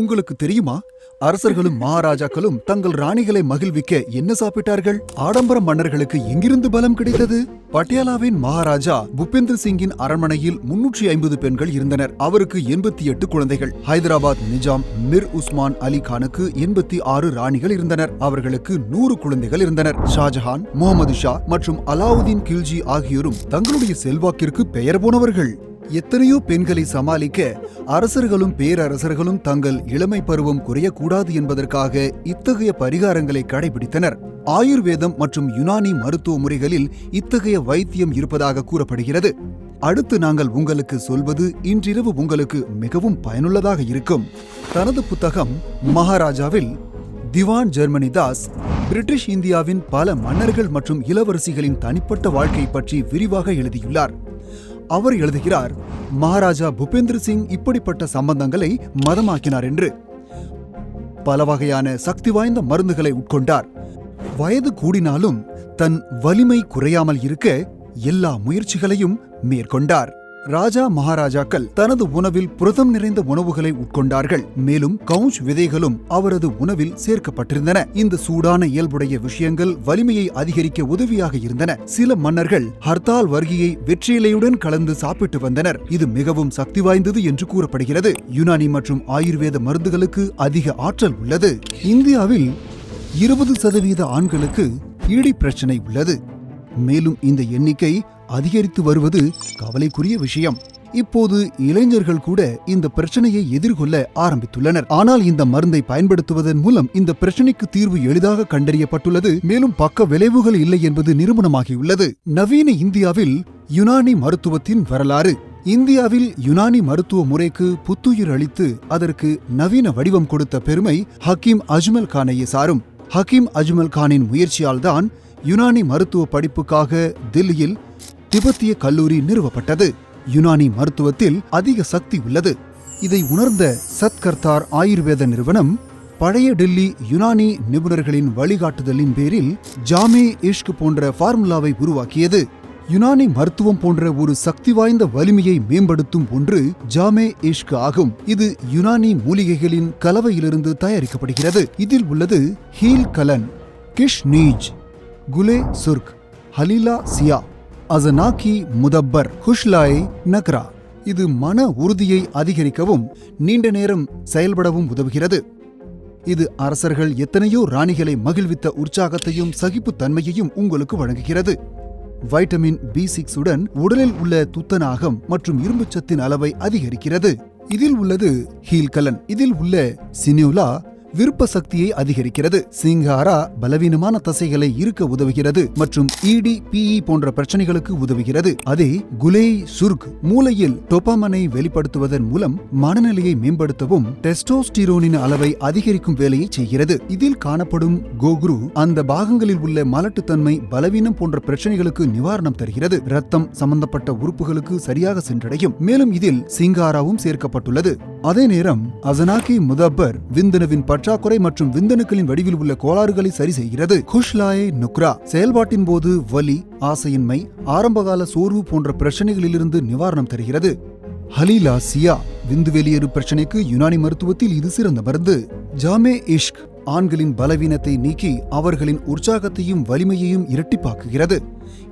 உங்களுக்கு தெரியுமா? அரசர்களும் மகாராஜாக்களும் தங்கள் ராணிகளை மகிழ்விக்க என்ன சாப்பிட்டார்கள்? ஆடம்பர மன்னர்களுக்கு எங்கிருந்து பலம் கிடைத்தது? பட்டியாலாவின் மகாராஜா புபேந்திர சிங்கின் அரண்மனையில் முன்னூற்றி ஐம்பது பெண்கள் இருந்தனர். அவருக்கு எண்பத்தி எட்டு குழந்தைகள். ஹைதராபாத் நிஜாம் மிர் உஸ்மான் அலி கானுக்கு எண்பத்தி ஆறு ராணிகள் இருந்தனர். அவர்களுக்கு நூறு குழந்தைகள் இருந்தனர். ஷாஜஹான் முகமது ஷா மற்றும் அலாவுதீன் கில்ஜி ஆகியோரும் தங்களுடைய செல்வாக்கிற்கு பெயர் போனவர்கள். எத்தனையோ பெண்களை சமாளிக்க அரசர்களும் பேரரசர்களும் தங்கள் இளமை பருவம் குறையக்கூடாது என்பதற்காக இத்தகைய பரிகாரங்களை கடைபிடித்தனர். ஆயுர்வேதம் மற்றும் யுனானி மருத்துவ முறைகளில் இத்தகைய வைத்தியம் இருப்பதாக கூறப்படுகிறது. அடுத்து நாங்கள் உங்களுக்கு சொல்வது இன்றிரவு உங்களுக்கு மிகவும் பயனுள்ளதாக இருக்கும். தனது புத்தகம் மகாராஜாவில் திவான் ஜெர்மனி தாஸ் பிரிட்டிஷ் இந்தியாவின் பல மன்னர்கள் மற்றும் இளவரசிகளின் தனிப்பட்ட வாழ்க்கை பற்றி விரிவாக எழுதியுள்ளார். அவர் எழுதுகிறார் மகாராஜா புபேந்திர சிங் இப்படிப்பட்ட சம்பந்தங்களை மதமாக்கினார் என்று. பல வகையான சக்தி வாய்ந்த மருந்துகளை உட்கொண்டார். வயது கூடினாலும் தன் வலிமை குறையாமல் இருக்க எல்லா முயற்சிகளையும் மேற்கொண்டார். ராஜா மகாராஜாக்கள் தனது உணவில் புரதம் நிறைந்த உணவுகளை உட்கொண்டார்கள். மேலும் கவுஞ்ச் விதைகளும் அவரது உணவில் சேர்க்கப்பட்டிருந்தன. இந்த சூடான இயல்புடைய விஷயங்கள் வலிமையை அதிகரிக்க உதவியாக இருந்தன. சில மன்னர்கள் ஹர்தால் வர்கியை வெற்றிலையுடன் கலந்து சாப்பிட்டு வந்தனர். இது மிகவும் சக்தி வாய்ந்தது என்று கூறப்படுகிறது. யுனானி மற்றும் ஆயுர்வேத மருந்துகளுக்கு அதிக ஆற்றல் உள்ளது. இந்தியாவில் இருபது சதவீத ஆண்களுக்கு இடி பிரச்சனை உள்ளது. மேலும் இந்த எண்ணிக்கை அதிகரித்து வருவது கவலைக்குரிய விஷயம். இப்போது இளைஞர்கள் கூட இந்த பிரச்சனையை எதிர்கொள்ள ஆரம்பித்துள்ளனர். ஆனால் இந்த மருந்தை பயன்படுத்துவதன் மூலம் இந்த பிரச்சனைக்கு தீர்வு எளிதாக கண்டறியப்பட்டுள்ளது. மேலும் பக்க விளைவுகள் இல்லை என்பது நிரூபணமாகியுள்ளது நவீன இந்தியாவில் யுனானி மருத்துவத்தின் வரலாறு. இந்தியாவில் யுனானி மருத்துவ முறைக்கு புத்துயிர் அளித்து அதற்கு நவீன வடிவம் கொடுத்த பெருமை ஹக்கீம் அஜ்மல் கானையே சாரும். ஹக்கீம் அஜ்மல் கானின் முயற்சியால்தான் யுனானி மருத்துவ படிப்புக்காக தில்லியில் திபெத்திய கல்லூரி நிறுவப்பட்டது. யுனானி மருத்துவத்தில் அதிக சக்தி உள்ளது. இதை உணர்ந்த சத்கர்த்தார் ஆயுர்வேத நிறுவனம் பழைய டெல்லி யுனானி நிபுணர்களின் வழிகாட்டுதலின் பேரில் ஜாமே இஷ்க் போன்ற ஃபார்முலாவை உருவாக்கியது. யுனானி மருத்துவம் போன்ற ஒரு சக்தி வாய்ந்த வலிமையை மேம்படுத்தும் ஒன்று ஜாமே இஷ்க் ஆகும். இது யுனானி மூலிகைகளின் கலவையிலிருந்து தயாரிக்கப்படுகிறது. இதில் உள்ளது ஹீல் கலன் கிஷ் நீஜ் குலே சுர்க் ஹலீலா சியா அசனாக்கி முதப்பர் ஹுஷ்லாய் நக்ரா. இது மன உறுதியை அதிகரிக்கவும் நீண்ட நேரம் செயல்படவும் உதவுகிறது. இது அரசர்கள் எத்தனையோ ராணிகளை மகிழ்வித்த உற்சாகத்தையும் சகிப்புத்தன்மையையும் உங்களுக்கு வழங்குகிறது. வைட்டமின் பி சிக்ஸ் உடன் உடலில் உள்ள துத்தநாகம் மற்றும் இரும்புச்சத்தின் அளவை அதிகரிக்கிறது. இதில் உள்ளது ஹீல்கலன் இதில் உள்ள சினியுலா விருப்ப சக்தியை அதிகரிக்கிறது. சிங்காரா பலவீனமான தசைகளை இருக்க உதவுகிறது மற்றும் இடி பிஇ போன்ற பிரச்சனைகளுக்கு உதவுகிறது. அதே குலே சுர்க் மூளையில் டொபாமனை வெளிப்படுத்துவதன் மூலம் மனநிலையை மேம்படுத்தவும் டெஸ்டோஸ்டிரோனின் அளவை அதிகரிக்கும் வேலையை செய்கிறது. இதில் காணப்படும் கோகுரு அந்த பாகங்களில் உள்ள மலட்டுத்தன்மை பலவீனம் போன்ற பிரச்சனைகளுக்கு நிவாரணம் தருகிறது. ரத்தம் சம்பந்தப்பட்ட உறுப்புகளுக்கு சரியாக சென்றடையும். மேலும் இதில் சிங்காராவும் சேர்க்கப்பட்டுள்ளது. அதே நேரம் அசனாக்கி முதப்பர் விந்தணுவின் பற்றாக்குறை மற்றும் விந்தணுக்களின் வடிவில் உள்ள கோளாறுகளை சரி செய்கிறது. குஷ்லாயே நுக்ரா செயல்பாட்டின் போது வலி ஆசையின்மை ஆரம்பகால சோர்வு போன்ற பிரச்சனைகளிலிருந்து நிவாரணம் தருகிறது. ஹலிலாசியா விந்து வெளியேறு பிரச்சனைக்கு யுனானி மருத்துவத்தில் இது சிறந்த மருந்து. ஜாமே இஷ்க் ஆண்களின் பலவீனத்தை நீக்கி அவர்களின் உற்சாகத்தையும் வலிமையையும் இரட்டிப்பாக்குகிறது.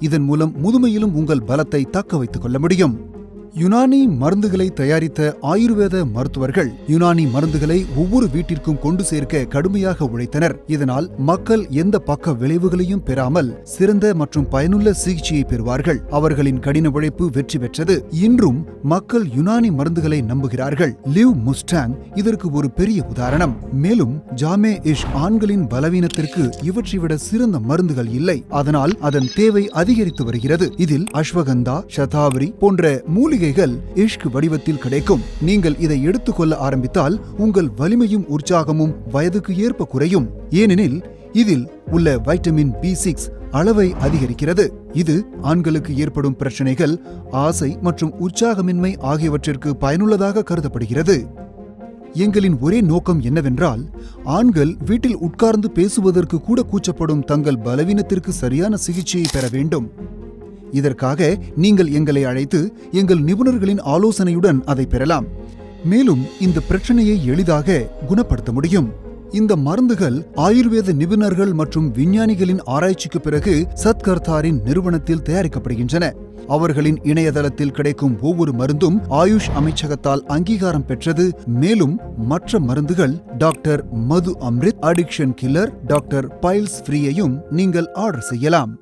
இதன் மூலம் முதுமையிலும் உங்கள் பலத்தை தக்க வைத்துக் கொள்ள முடியும். யுனானி மருந்துகளை தயாரித்த ஆயுர்வேத மருத்துவர்கள் யுனானி மருந்துகளை ஒவ்வொரு வீட்டிற்கும் கொண்டு சேர்க்க கடுமையாக உழைத்தனர். இதனால் மக்கள் எந்த பக்க விளைவுகளையும் பெறாமல் சிறந்த மற்றும் பயனுள்ள சிகிச்சையை பெறுவார்கள். அவர்களின் கடின உழைப்பு வெற்றி பெற்றது. இன்றும் மக்கள் யுனானி மருந்துகளை நம்புகிறார்கள். லிவ் முஸ்டாங் இதற்கு ஒரு பெரிய உதாரணம். மேலும் ஜாமே இஷ் ஆண்களின் பலவீனத்திற்கு இவற்றை விட சிறந்த மருந்துகள் இல்லை. அதனால் அதன் தேவை அதிகரித்து வருகிறது. இதில் அஸ்வகந்தா சதாவரி போன்ற மூலிகை மூலிகைகள் இஷ்க் வடிவத்தில் கிடைக்கும். நீங்கள் இதை எடுத்துக்கொள்ள ஆரம்பித்தால் உங்கள் வலிமையும் உற்சாகமும் வயதுக்கு ஏற்ப குறையும். ஏனெனில் இதில் உள்ள வைட்டமின் பி சிக்ஸ் அளவை அதிகரிக்கிறது. இது ஆண்களுக்கு ஏற்படும் பிரச்சனைகள் ஆசை மற்றும் உற்சாகமின்மை ஆகியவற்றிற்கு பயனுள்ளதாக கருதப்படுகிறது. எங்களின் ஒரே நோக்கம் என்னவென்றால் ஆண்கள் வீட்டில் உட்கார்ந்து பேசுவதற்கு கூட கூச்சப்படும் தங்கள் பலவீனத்திற்கு சரியான சிகிச்சையை பெற வேண்டும். இதற்காக நீங்கள் எங்களை அழைத்து எங்கள் நிபுணர்களின் ஆலோசனையுடன் அதை பெறலாம். மேலும் இந்த பிரச்சனையை எளிதாக குணப்படுத்த முடியும். இந்த மருந்துகள் ஆயுர்வேத நிபுணர்கள் மற்றும் விஞ்ஞானிகளின் ஆராய்ச்சிக்கு பிறகு சத்கர்தாரின் நிறுவனத்தில் தயாரிக்கப்படுகின்றன. அவர்களின் இணையதளத்தில் கிடைக்கும் ஒவ்வொரு மருந்தும் ஆயுஷ் அமைச்சகத்தால் அங்கீகாரம் பெற்றது. மேலும் மற்ற மருந்துகள் doctor Madhu Amrit addiction killer doctor piles ஃப்ரீயையும் நீங்கள் ஆர்டர் செய்யலாம்.